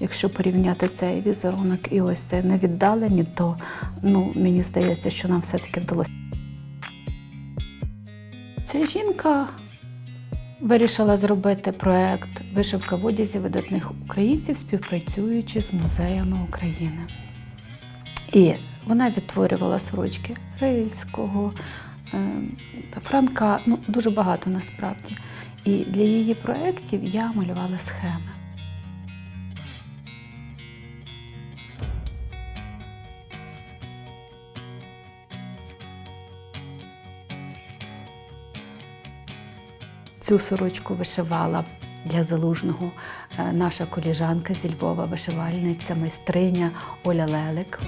Якщо порівняти цей візерунок і ось це на віддалені, то ну, мені здається, що нам все-таки вдалося. Ця жінка вирішила зробити проект Вишивка в одязі видатних українців, співпрацюючи з музеями України. І вона відтворювала сорочки Рильського, е, Франка, ну дуже багато насправді. І для її проєктів я малювала схеми. Цю сорочку вишивала для залужного е, наша коліжанка зі Львова, вишивальниця, майстриня Оля Лелик.